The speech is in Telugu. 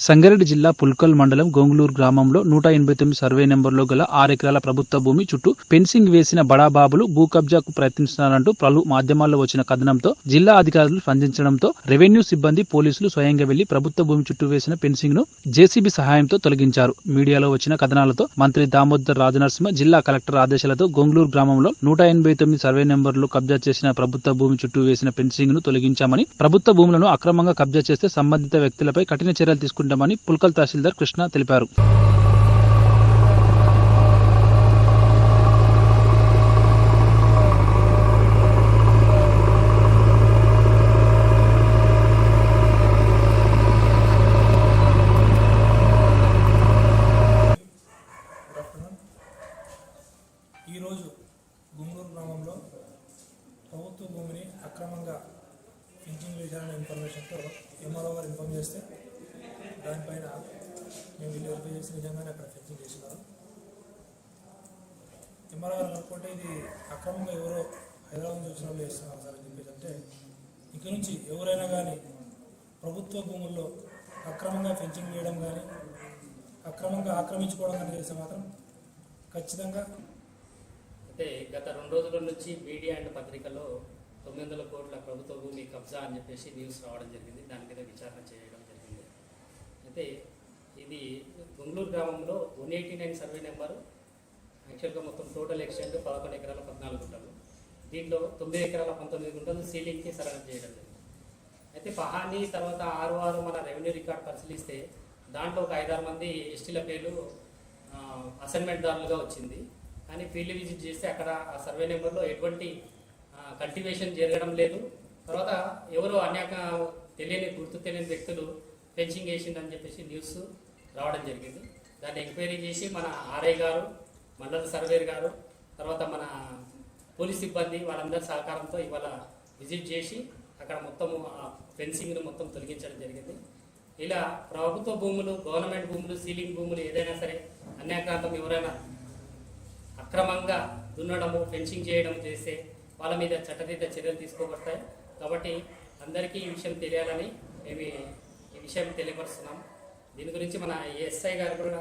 సంగారెడ్డి జిల్లా పుల్కల్ మండలం గోంగులూరు గ్రామంలో నూట ఎనభై తొమ్మిది సర్వే నెంబర్లో గల ఆరు ఎకరాల ప్రభుత్వ భూమి చుట్టూ ఫెన్సింగ్ వేసిన బడాబాబులు భూ కబ్జాకు ప్రయత్నిస్తున్నారంటూ పలు మాధ్యమాల్లో వచ్చిన కథనంతో జిల్లా అధికారులు స్పందించడంతో రెవెన్యూ సిబ్బంది పోలీసులు స్వయంగా వెళ్ళి ప్రభుత్వ భూమి చుట్టూ వేసిన ఫెన్సింగ్ను జేసీబీ సహాయంతో తొలగించారు. మీడియాలో వచ్చిన కథనాలతో మంత్రి దామోదర్ రాజనరసింహ జిల్లా కలెక్టర్ ఆదేశాలతో గోంగులూరు గ్రామంలో నూట ఎనభై తొమ్మిది సర్వే నెంబర్లు కబ్జా చేసిన ప్రభుత్వ భూమి చుట్టూ వేసిన ఫెన్సింగ్ను తొలగించామని ప్రభుత్వ భూములను అక్రమంగా కబ్జా చేస్తే సంబంధిత వ్యక్తులపై కఠిన చర్యలు తీసుకుంటామని పుల్కల్ తహసీల్దార్ కృష్ణ తెలిపారు. ఈరోజు గుంగూరు గ్రామంలో ప్రభుత్వ భూమిని అక్రమంగా వేశారనే ఇన్ఫర్మేషన్తో ఎంఆర్ఓ గారు ఇన్ఫార్మ్ చేస్తే దానిపైన మేము వెళ్ళి వెరిఫై చేసి నిజంగానే అక్కడ ఫెన్సింగ్ చేసినారు ఎంఆర్ఓ అనుకుంటే ఇది అక్రమంగా ఎవరో హైదరాబాద్ నుంచి వచ్చిన వాళ్ళు చేస్తున్నారు సార్ అని చెప్పేసి అంటే ఇక నుంచి ఎవరైనా కానీ ప్రభుత్వ భూముల్లో అక్రమంగా ఫెన్సింగ్ వేయడం కానీ అక్రమంగా ఆక్రమించుకోవడం కానీ చేస్తే మాత్రం ఖచ్చితంగా అయితే గత రెండు రోజుల నుంచి మీడియా అండ్ పత్రికలో తొమ్మిది వందల కోట్ల ప్రభుత్వ భూమి కబ్జా అని చెప్పేసి న్యూస్ రావడం జరిగింది. దాని మీద విచారణ చేయడం అయితే ఇది గుంగళూరు గ్రామంలో one eighty nine survey number యాక్చువల్గా మొత్తం టోటల్ ఎక్స్టెంట్ పదకొండు ఎకరాల పద్నాలుగు గుంటలు. దీంట్లో తొమ్మిది ఎకరాల పంతొమ్మిది గుంటలు సీలింగ్కి సరఫరా చేయడం జరిగింది. అయితే పహాని తర్వాత ఆరు ఆరు మన రెవెన్యూ రికార్డ్ పరిశీలిస్తే దాంట్లో ఒక ఐదారు మంది ఎస్టీల పేర్లు అసైన్మెంట్ దారులుగా వచ్చింది. కానీ ఫీల్డ్ విజిట్ చేస్తే అక్కడ ఆ సర్వే నెంబర్లో ఎటువంటి కల్టివేషన్ జరగడం లేదు. తర్వాత ఎవరో అన్యాక తెలియని గుర్తు తెలియని వ్యక్తులు ఫెన్సింగ్ వేసిందని చెప్పేసి న్యూస్ రావడం జరిగింది. దాన్ని ఎంక్వైరీ చేసి మన ఆర్ఐ గారు మండల సర్వేర్ గారు తర్వాత మన పోలీస్ సిబ్బంది వాళ్ళందరి సహకారంతో ఇవాళ విజిట్ చేసి అక్కడ మొత్తము ఆ ఫెన్సింగ్ను మొత్తం తొలగించడం జరిగింది. ఇలా ప్రభుత్వ భూములు గవర్నమెంట్ భూములు సీలింగ్ భూములు ఏదైనా సరే అన్యాక్రాంతం ఎవరైనా అక్రమంగా దున్నడము ఫెన్సింగ్ చేయడం చేస్తే వాళ్ళ మీద చట్టరీత చర్యలు తీసుకోబడతాయి. కాబట్టి అందరికీ ఈ విషయం తెలియాలని మేము విషయం తెలియపరుస్తున్నాం. దీని గురించి మన ఎస్ఐ గారు కూడా